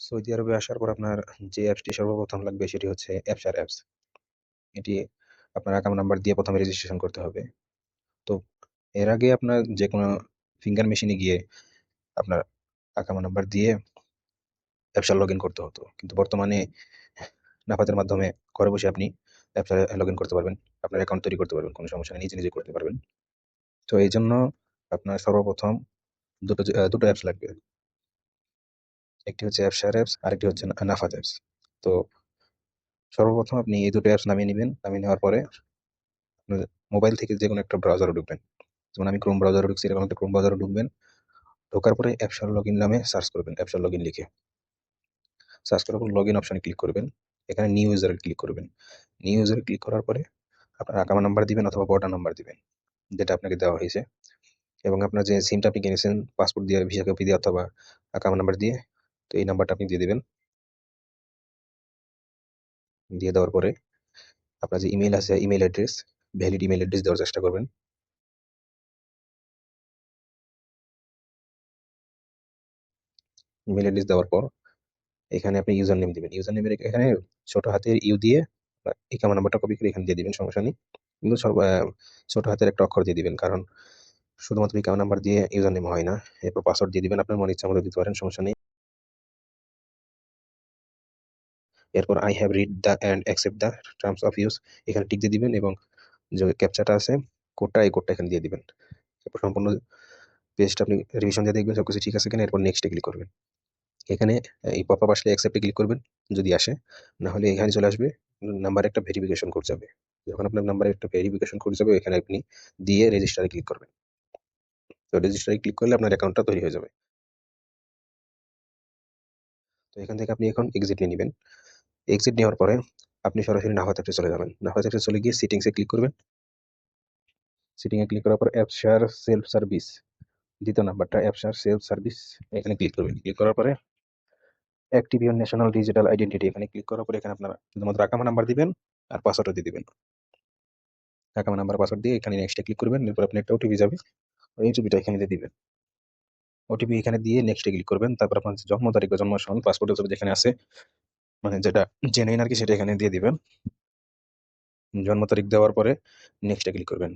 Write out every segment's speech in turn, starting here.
Saudi আরবে আসার পর আপনার যে অ্যাপসটি সর্বপ্রথম লাগবে সেটি হচ্ছে অ্যাপসার অ্যাপস। এটি আপনার অ্যাকাউন্ট নাম্বার দিয়ে প্রথমে রেজিস্ট্রেশন করতে হবে। তো এর আগে আপনার যেকোনো ফিঙ্গার মেশিনে গিয়ে আপনার অ্যাকাউন্ট নাম্বার দিয়ে অ্যাপসা লগ ইন করতে হতো। কিন্তু বর্তমানে নাফাতের মাধ্যমে ঘরে বসে আপনি অ্যাপসা লগ ইন করতে পারবেন। আপনার অ্যাকাউন্ট তৈরি করতে পারবেন। কোনো সমস্যা নেই। নিজে, নিজে করতে পারবেন। তো এই জন্য আপনার সর্বপ্রথম দুটো দুটো অ্যাপস লাগবে। একটি হচ্ছে অ্যাপসার অ্যাপস, আরেকটি হচ্ছে না নাফাত অ্যাপস। তো সর্বপ্রথম আপনি এই দুটো অ্যাপস নামিয়ে নিবেন। নামিয়ে নেওয়ার পরে মোবাইল থেকে যে কোনো একটা ব্রাউজারে ঢুকবেন। যেমন আমি ক্রোম ব্রাউজারে ঢুকছি, এরকম একটা ক্রোম ব্রাউজারে ঢুকবেন। ঢোকার পরে অ্যাপসার লগ ইন নামে সার্চ করবেন। অ্যাপসার লগ ইন লিখে। সার্চ করার পর লগ ইন অপশানে ক্লিক করবেন। এখানে নিউ ইউজারে ক্লিক করবেন। নিউ ইউজারে ক্লিক করার পরে আপনার অ্যাকাউন্ট নাম্বার দিবেন অথবা বর্ডার নাম্বার দিবেন। যেটা আপনাকে দেওয়া হয়েছে। এবং আপনার যে সিমটা আপনি কিনেছেন পাসপোর্ট দিয়ে, ভিসা কপি দিয়ে অথবা অ্যাকাউন্ট নাম্বার দিয়ে, তো এই নাম্বারটা আপনি দিয়ে দিবেন। দিয়ে দেওয়ার পরে আপনার যে ইমেল আছে, email address, valid email address দেওয়ার চেষ্টা করবেন। ইমেল অ্যাড্রেস দেওয়ার পর এখানে আপনি ইউজার নেম দিবেন। ইউজার নেমের এখানে ছোট হাতের ইউ দিয়ে আ ইকামা নাম্বারটা কপি করে এখানে দিয়ে দিবেন, সমস্যা নেই। কিন্তু সব ছোট হাতের একটা অক্ষর দিয়ে দিবেন। কারণ শুধুমাত্র ইকামা নাম্বার দিয়ে ইউজার নেম হয় না। এরপর পাসওয়ার্ড দিয়ে দিবেন। আপনার মনে ইচ্ছা মতো দিতে পারেন, সমস্যা নেই। এরপর I have read the and accept the terms of use এখানে টিক দিয়ে দিবেন এবং যে ক্যাপচাটা আছে, কোডটা এই কোডটা এখানে দিয়ে দিবেন। এরপর সম্পূর্ণ পেজটা আপনি রিভিশন দিয়ে দেখবেন সবকিছু ঠিক আছে কিনা। এরপর নেক্সটে ক্লিক করবেন। এখানে এই পপ আপ আসলে অ্যাকসেপ্ট ক্লিক করবেন যদি আসে। নাহলে এখানে চলে আসবে নাম্বারে একটা ভেরিফিকেশন কোড যাবে। যখন আপনার নাম্বারে একটা ভেরিফিকেশন কোড যাবে এখানে আপনি দিয়ে রেজিস্টারে ক্লিক করবেন। তো রেজিস্টারে ক্লিক করলে আপনার অ্যাকাউন্টটা তৈরি হয়ে যাবে। তো এখান থেকে আপনি এখন এক্সিট নিয়ে নিবেন। এক্সিট নেওয়ার পরে আপনি সরাসরি নাফাত অ্যাপসে চলে যাবেন। নাফাত অ্যাপসে চলে গিয়ে সিটিংসে ক্লিক করবেন। সিটিংয়ে ক্লিক করার পর অ্যাপসার সেলফ সার্ভিস দ্বিতীয় নাম্বারটা অ্যাপসার সেলফ সার্ভিস এখানে ক্লিক করবেন। ক্লিক করার পরে active your national digital identity এখানে ক্লিক করার পরে এখানে আপনারা শুধুমাত্র আকামা নাম্বার দিবেন আর পাসওয়ার্ডও দিয়ে দিবেন। আকামা নাম্বার পাসওয়ার্ড দিয়ে এখানে নেক্সটে ক্লিক করবেন। এরপর আপনি একটা ওটিপি যাবে। ওই ওটিপিটা এখানে দিয়ে দিবেন। ওটিপি এখানে দিয়ে নেক্সটে ক্লিক করবেন। তারপর আপনার জন্ম তারিখ জন্ম সন পাসপোর্টের ছবি যেখানে আছে মানে যেটা জেনুইন আরকি সেটা এখানে দিয়ে দিবেন। জন্ম তারিখ দেওয়ার পরে নেক্সট ক্লিক করবেন।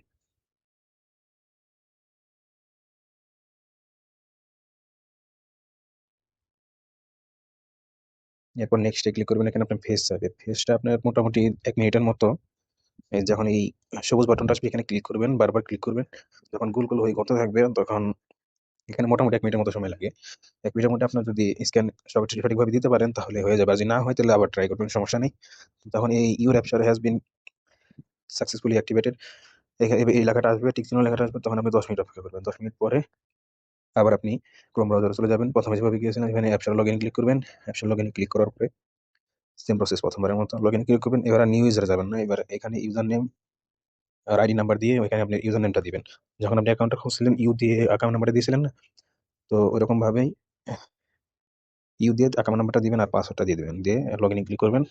এরপর নেক্সট ক্লিক করবেন। এখানে আপনার ফেস চাবে। ফেসটা আপনার মোটামুটি এক মিনিটের মতো যখন এই সবুজ বাটনটা আসবে এখানে ক্লিক করবেন, বারবার ক্লিক করবেন। যখন গোল, গোল হয়ে ঘুরতে থাকবে তখন এখানে মোটামুটি এক মিনিটের মতো সময় লাগে। এক মিনিটের মধ্যে আপনার যদি স্ক্যান সঠিক সঠিকভাবে দিতে পারেন তাহলে হয়ে যাবে। আর যদি না হয় তাহলে আবার ট্রাই করবেন, সমস্যা নেই। তখন এই ইউর অ্যাপসার হ্যাজ বিন সাকসেসফুলি অ্যাক্টিভেটেড এই লেখাটা আসবে, টিক চিহ্ন লেখাটা আসবে তখন আপনি ১০ মিনিট অপেক্ষা করবেন। ১০ মিনিট পরে আবার আপনি ক্রোম ব্রাউজারে চলে যাবেন। প্রথমে যেভাবে গিয়েছেন এখানে অ্যাপসার লগইন ক্লিক করবেন। অ্যাপসার লগইনে ক্লিক করার পরে সেম প্রসেস প্রথমবারের মতো লগ ইন ক্লিক করবেন। এবার নিউ ইউজারে যাবেন না। এবার এখানে ইউজার নেম আর আইডি নাম্বার দিয়ে ওইখানে আপনি ইউজার নেমটা দিবেন। যখন আপনি অ্যাকাউন্টটা খুলছিলেন ইউ দিয়ে অ্যাকাউন্ট নাম্বারটা দিয়েছিলেন না? তো ঐরকম ভাবেই ইউ দিয়ে অ্যাকাউন্ট নাম্বারটা দিবেন আর পাসওয়ার্ডটা দিয়ে দিবেন। দিয়ে লগইনে ক্লিক করবেন।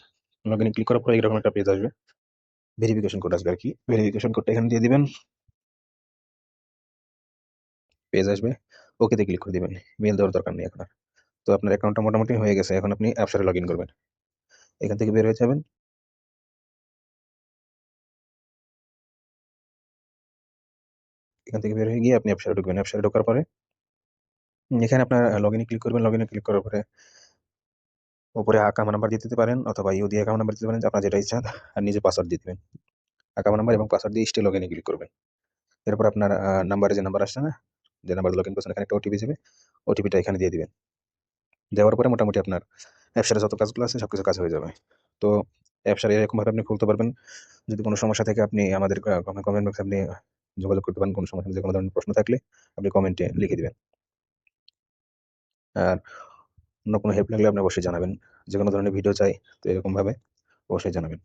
লগইনে ক্লিক করার পরে এরকম একটা পেজ আসবে। ভেরিফিকেশন কোড আসবে আর কি ভেরিফিকেশন কোডটা এখানে দিয়ে দিবেন। পেজ আসবে। ওকে তে ক্লিক করে দিবেন। মেল দেওয়ার দরকার নেই এখন আর। তো আপনার অ্যাকাউন্টটা মোটামুটি হয়ে গেছে। এখন আপনি অ্যাপসারে লগ ইন করবেন। এখান থেকে বের হয়ে যাবেন। এখান থেকে বের হয়ে গিয়ে আপনি অ্যাপসারে ঢুকবেন। অ্যাপসারে ঢোকার পরে এখানে আপনার লগইনে ক্লিক করবেন। লগইনে ক্লিক করার পরে উপরে আকামা নাম্বার দিয়ে দিতে পারেন অথবা ইউ দিয়ে অ্যাকাউন্ট নাম্বার দিতে পারেন। আপনার যেটা ইচ্ছা আর নিজে পাসওয়ার্ড দিয়ে দিবেন। আকামা নাম্বার এবং পাসওয়ার্ড দিয়ে স্টিল লগইনে ক্লিক করবেন। এরপর আপনার নাম্বারে যে নাম্বার আসছে না? যে নাম্বার দিয়ে লগইন করছেন, এখানে একটা ওটিপি যাবে। ওটিপিটা এখানে দিয়ে দিবেন। দেওয়ার পরে মোটামুটি আপনার অ্যাপসারে যত কাজগুলো আছে সব কিছু কাজ হয়ে যাবে। তো অ্যাপসারে এরকমভাবে আপনি খুলতে পারবেন। যদি কোনো সমস্যা থাকে আপনি আমাদের কমেন্ট বক্সে আপনি যোগাযোগ করতে পারেন। কোনো সমস্যা যেকোনো ধরনের প্রশ্ন থাকলে আপনি কমেন্টে লিখে দেবেন আর অন্য কোনো হেল্প লাগলে আপনি অবশ্যই জানাবেন। যে কোনো ধরনের ভিডিও চাই তো এরকমভাবে অবশ্যই জানাবেন।